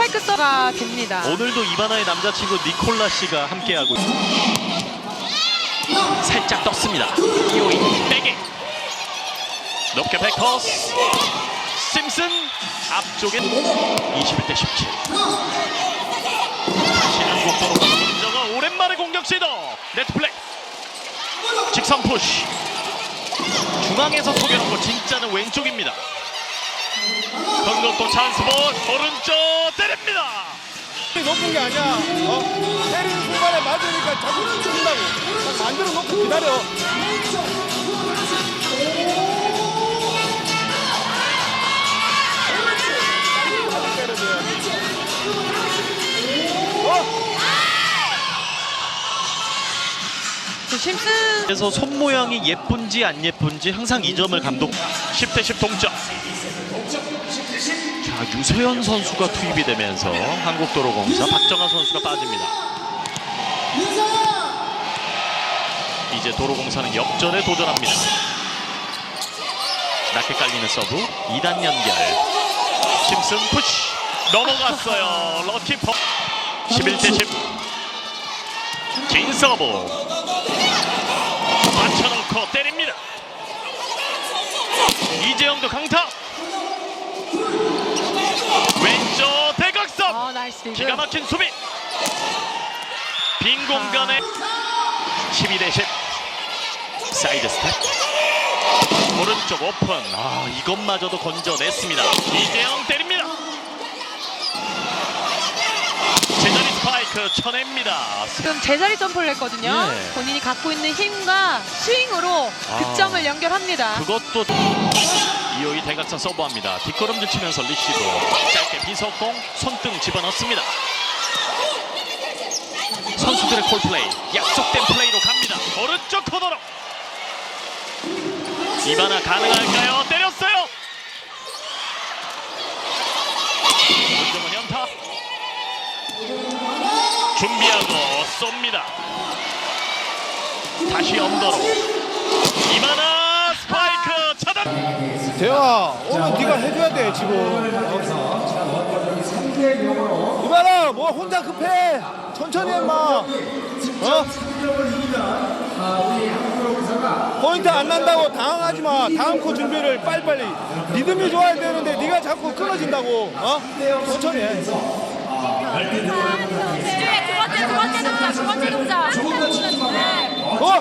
스파이크 서가 됩니다. 오늘도 이바나의 남자친구 니콜라 씨가 함께하고. 살짝 떴습니다. 이오이 빼기 높게 백토스 심슨 앞쪽엔 21대 17 다시는 곡도로 문정아 오랜만에 공격 시도 네트 플레이 직선 푸시 중앙에서 속여놓고 진짜는 왼쪽입니다. 건너또 찬스볼 오른쪽 때립니다. 높은 게 아니야. 어? 때리는 순간에 맞으니까 자꾸 죽는다고. 딱 만들어 놓고 기다려. 그 심슨 그래서 손 모양이 예쁜지 안 예쁜지 항상 이 점을 감독 10대 10 동점 자 유소연 선수가 투입이 되면서 한국도로공사 박정아 선수가 빠집니다. 이제 도로공사는 역전에 도전합니다. 낮게 깔리는 서브 2단 연결. 심슨 푸시! 넘어갔어요. 럭키 퍼 11대 10긴 서브. 맞춰놓고 때립니다. 이재영도 강타. 왼쪽 대각선. 어 나이스 리그. 기가 막힌 수비. 빈 공간에 12대 10. 사이드 스텝. 오른쪽 오픈. 아 이것마저도 건져냈습니다. 이재영 때립니다. 제자리 스파이크 쳐냅니다. 지금 제자리 점프를 했거든요. 예. 본인이 갖고 있는 힘과 스윙으로 아. 득점을 연결합니다. 그것도 이호이 대각선 서브합니다. 뒷걸음질 치면서 리시브 짧게 비석공 손등 집어넣습니다. 선수들의 콜플레이 약속된 플레이로 갑니다. 오른쪽 코너로 이바나 가능할까요? 때렸어요. 문정은 연타 준비하고 쏩니다. 다시 언더로 이바나. 대화 오늘 네가 해줘야 돼 지금. 이봐라 뭐 혼자 급해. 천천히 해마. 어? 포인트 안 난다고 당황하지 마. 다음 코 준비를 빨리빨리. 리듬이 좋아야 되는데 네가 자꾸 끊어진다고. 어? 천천히 해. 두 번째, 두 번째 동작, 두 번째 동작. 어?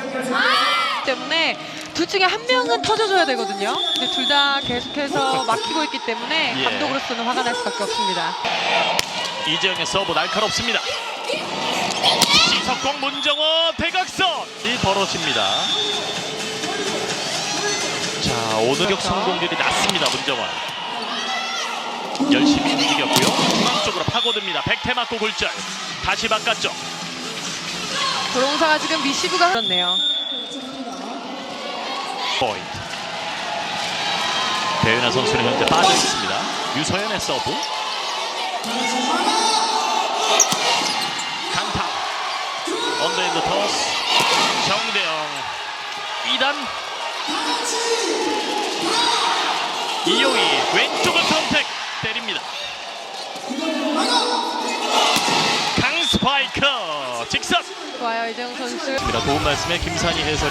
때문에 둘 중에 한 명은 터져줘야 되거든요. 근데 둘 다 계속해서 막히고 있기 때문에 예. 감독으로서는 화가 날 수밖에 없습니다. 이재영의 서브 날카롭습니다. 시석공 문정호 대각선 이 벌어집니다. 자 오늘 격 성공률이 낮습니다 문정원. 열심히 움직였고요. 중앙 쪽으로 파고듭니다. 백태 맞고 굴절. 다시 바깥쪽. 도롱사가 지금 리시브가 그렇네요. 포인트. 배윤아 선수는 현재 빠져 있습니다. 유서연의 서브. 강타. 언더핸드 토스. 정대영. 2단. 이용이 왼쪽을 선택. 때립니다. 강 스파이커 직선. 좋아요 이재용 선수. 도움 말씀에 김산희 해설.